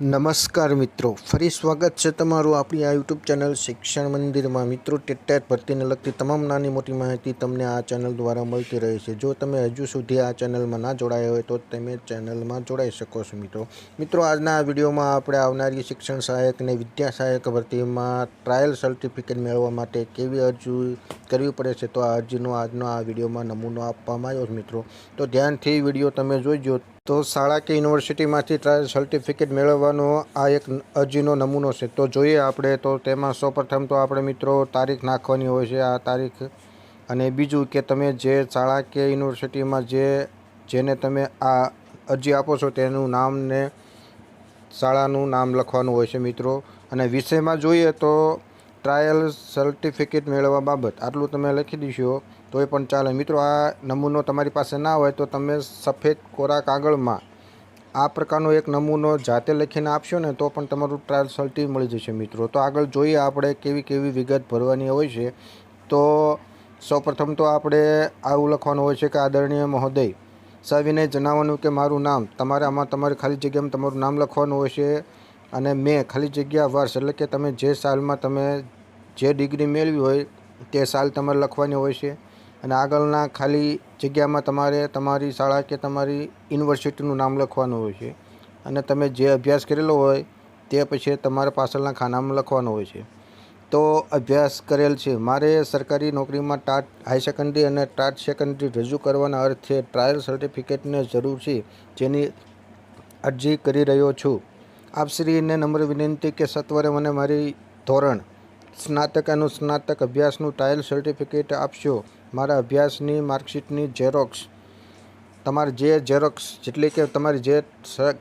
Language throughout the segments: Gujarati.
નમસ્કાર મિત્રો, ફરી સ્વાગત છે તમારું આપણી આ યુટ્યુબ ચેનલ શિક્ષણ મંદિરમાં. મિત્રો ટેટ ભરતીને લગતી તમામ નાની મોટી માહિતી તમને આ ચેનલ દ્વારા મળતી રહે છે. જો તમે હજુ સુધી આ ચેનલમાં ના જોડાયા હોય તો તમે ચેનલમાં જોડાઈ શકો છો મિત્રો. મિત્રો, આજના આ વિડીયોમાં આપણે આવનારી શિક્ષણ સહાયક અને વિદ્યા સહાયક ભરતીમાં ટ્રાયલ સર્ટિફિકેટ મેળવવા માટે કેવી અરજી કરવી પડે છે તો આ અરજીનો આજનો આ વિડીયોમાં નમૂનો આપવામાં આવ્યો છે મિત્રો. તો ધ્યાનથી વીડિયો તમે જોઈજો. તો શાળા કે યુનિવર્સિટીમાંથી ટ્રાયલ સર્ટિફિકેટ મેળવવાનો આ એક અરજીનો નમૂનો છે. તો જોઈએ આપણે, તો તેમાં સૌપ્રથમ તો આપણે મિત્રો તારીખ નાખવાની હોય છે, આ તારીખ. અને બીજું કે તમે જે શાળા કે યુનિવર્સિટીમાં જે, જેને તમે આ અરજી આપો છો તેનું નામ ને શાળાનું નામ લખવાનું હોય છે મિત્રો. અને વિષયમાં જોઈએ તો ટ્રાયલ સર્ટિફિકેટ મેળવવા બાબત, આટલું તમે લખી દીશો. તોય પણ ચાલે. મિત્રો, આ નમૂનો તમારી પાસે ના હોય તો તમે સફેદ કોરા કાગળમાં આ પ્રકારનો એક નમૂનો જાતે લખીને આપશો ને તો પણ તમારું ટ્રાયલ સર્ટી મળી જશે મિત્રો. તો આગળ જોઈએ આપણે કેવી કેવી વિગત ભરવાની હોય છે. તો સૌપ્રથમ તો આપણે આવું લખવાનું હોય છે કે આદરણીય મહોદય સવિનય જણાવવાનું કે મારું નામ, તમારે આમાં તમારી ખાલી જગ્યામાં તમારું નામ લખવાનું હોય છે અને મેં ખાલી જગ્યા વર્ષ, એટલે કે તમે જે સાલમાં તમે જે ડિગ્રી મેળવી હોય તે સાલ તમારે લખવાની હોય છે. અને આગળના ખાલી જગ્યામાં તમારે તમારી શાળા કે તમારી યુનિવર્સિટીનું નામ લખવાનું હોય છે. અને તમે જે અભ્યાસ કરેલો હોય તે પછી તમારા પાછળના ખાનામાં લખવાનું હોય છે. તો અભ્યાસ કરેલ છે. મારે સરકારી નોકરીમાં ટાટ હાઈ સેકન્ડરી અને ટાટ સેકન્ડરી રજૂ કરવાના અર્થે ટ્રાયલ સર્ટિફિકેટને જરૂર છે જેની અરજી કરી રહ્યો છું. આપશ્રીને નમ્ર વિનંતી કે સત્વરે મને મારી ધોરણ સ્નાતક અનુસ્નાતક અભ્યાસનું ટ્રાયલ સર્ટિફિકેટ આપશો. મારા અભ્યાસની માર્કશીટની ઝેરોક્સ તમારે જે ઝેરોક્સ જેટલી કે તમારી જે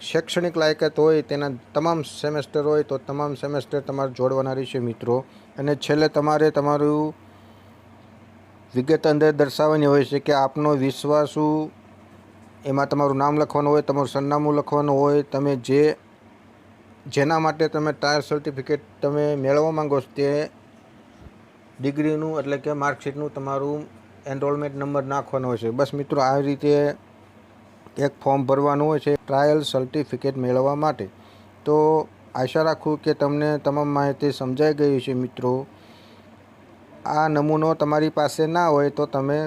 શૈક્ષણિક લાયકાત હોય તેના તમામ સેમેસ્ટર હોય તો તમામ સેમેસ્ટર તમારે જોડવાના રહેશે મિત્રો. અને છેલ્લે તમારે તમારું વિગત અંદર દર્શાવવાની હોય છે કે આપનો વિશ્વાસુ, એમાં તમારું નામ લખવાનું હોય, તમારું સરનામું લખવાનું હોય, તમે જે જેના માટે તમે ટ્રાયલ સર્ટિફિકેટ તમે મેળવવા માંગો છો તે ડિગ્રીનું એટલે કે માર્કશીટનું તમારું એનરોલમેન્ટ નંબર નાખવાનો હોય છે. બસ મિત્રો આવી રીતે એક ફોર્મ ભરવાનું હોય છે ટ્રાયલ સર્ટિફિકેટ મેળવવા માટે. તો આશા રાખું કે તમને તમામ માહિતી સમજાઈ ગઈ છે મિત્રો. આ નમૂનો તમારી પાસે ના હોય તો તમે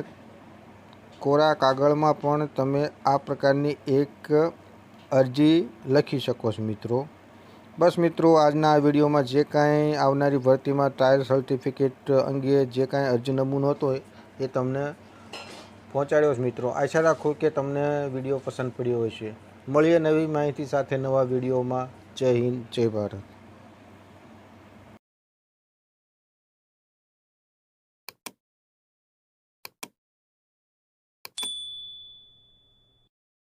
કોરા કાગળમાં પણ તમે આ પ્રકારની એક અરજી લખી શકો છો મિત્રો. બસ મિત્રો, આજના આ વિડીયોમાં જે કાંઈ આવનારી ભરતીમાં ટ્રાયલ સર્ટિફિકેટ અંગે જે કાંઈ અરજી નમૂનો હતો એ તમને પહોંચાડ્યો છે મિત્રો. આશા રાખું કે તમને વીડિયો પસંદ પડ્યો હશે. મળીએ નવી માહિતી સાથે નવા વિડીયોમાં. જય હિન્દ, જય ભારત.